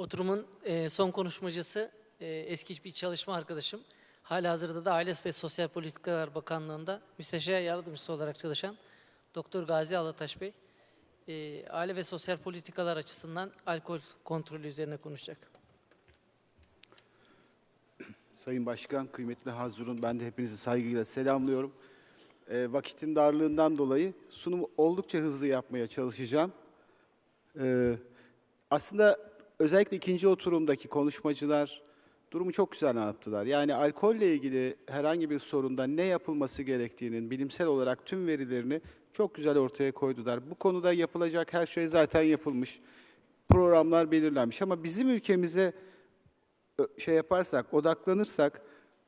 Oturumun e, son konuşmacısı e, eski bir çalışma arkadaşım. Halihazırda da Aile ve Sosyal Politikalar Bakanlığı'nda müsteşar yardımcısı olarak çalışan Doktor Gazi Alataş Bey. E, aile ve sosyal politikalar açısından alkol kontrolü üzerine konuşacak. Sayın Başkan, kıymetli Hazurun, ben de hepinizi saygıyla selamlıyorum. Ee, vakitin darlığından dolayı sunumu oldukça hızlı yapmaya çalışacağım. Ee, aslında özellikle ikinci oturumdaki konuşmacılar durumu çok güzel anlattılar. Yani alkolle ilgili herhangi bir sorunda ne yapılması gerektiğinin bilimsel olarak tüm verilerini çok güzel ortaya koydular. Bu konuda yapılacak her şey zaten yapılmış. Programlar belirlenmiş ama bizim ülkemize şey yaparsak, odaklanırsak,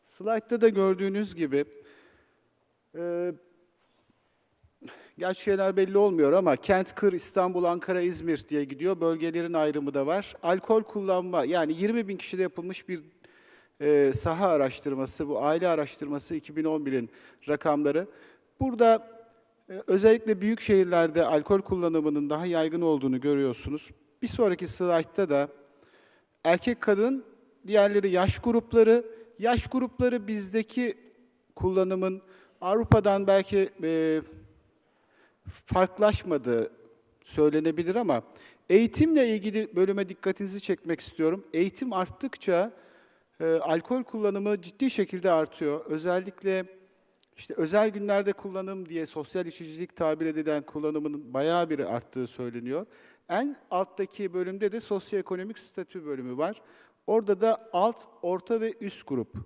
slaytta da gördüğünüz gibi, e, gerçi şeyler belli olmuyor ama kent, kır, İstanbul, Ankara, İzmir diye gidiyor. Bölgelerin ayrımı da var. Alkol kullanma, yani 20 bin kişide yapılmış bir e, saha araştırması, bu aile araştırması 2011'in rakamları. Burada e, özellikle büyük şehirlerde alkol kullanımının daha yaygın olduğunu görüyorsunuz. Bir sonraki slaytta da erkek kadın, diğerleri yaş grupları. Yaş grupları bizdeki kullanımın Avrupa'dan belki e, farklılaşmadığı söylenebilir ama eğitimle ilgili bölüme dikkatinizi çekmek istiyorum. Eğitim arttıkça e, alkol kullanımı ciddi şekilde artıyor. Özellikle işte özel günlerde kullanım diye sosyal içicilik tabir edilen kullanımının bayağı bir arttığı söyleniyor. En alttaki bölümde de sosyoekonomik statü bölümü var. Orada da alt, orta ve üst grup.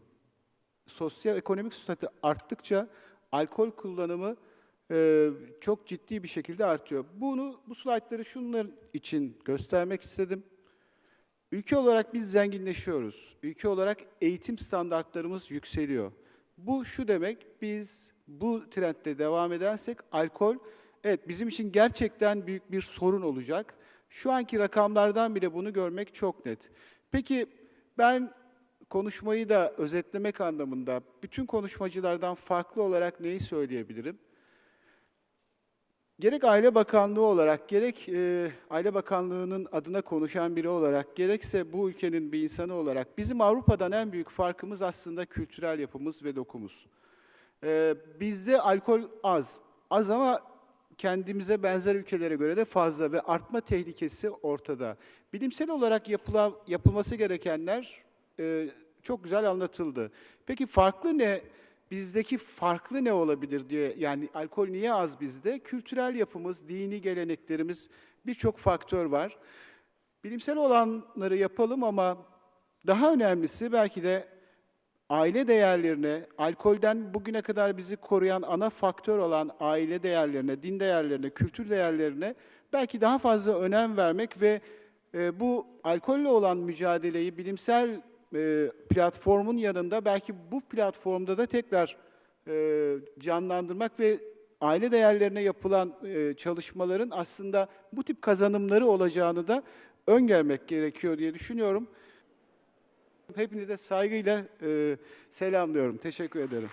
Sosyoekonomik statü arttıkça alkol kullanımı e, çok ciddi bir şekilde artıyor. Bunu bu slaytları şunlar için göstermek istedim. Ülke olarak biz zenginleşiyoruz. Ülke olarak eğitim standartlarımız yükseliyor. Bu şu demek, biz bu trendde devam edersek alkol, evet bizim için gerçekten büyük bir sorun olacak. Şu anki rakamlardan bile bunu görmek çok net. Peki ben konuşmayı da özetlemek anlamında bütün konuşmacılardan farklı olarak neyi söyleyebilirim? Gerek Aile Bakanlığı olarak, gerek e, Aile Bakanlığı'nın adına konuşan biri olarak, gerekse bu ülkenin bir insanı olarak bizim Avrupa'dan en büyük farkımız aslında kültürel yapımız ve dokumuz. E, bizde alkol az, az ama kendimize benzer ülkelere göre de fazla ve artma tehlikesi ortada. Bilimsel olarak yapıla, yapılması gerekenler e, çok güzel anlatıldı. Peki farklı ne? Bizdeki farklı ne olabilir diye yani alkol niye az bizde? Kültürel yapımız, dini geleneklerimiz birçok faktör var. Bilimsel olanları yapalım ama daha önemlisi belki de aile değerlerine, alkolden bugüne kadar bizi koruyan ana faktör olan aile değerlerine, din değerlerine, kültür değerlerine belki daha fazla önem vermek ve e, bu alkolle olan mücadeleyi bilimsel e, platformun yanında belki bu platformda da tekrar e, canlandırmak ve aile değerlerine yapılan e, çalışmaların aslında bu tip kazanımları olacağını da öngörmek gerekiyor diye düşünüyorum. Hepinize saygıyla selamlıyorum. Teşekkür ederim.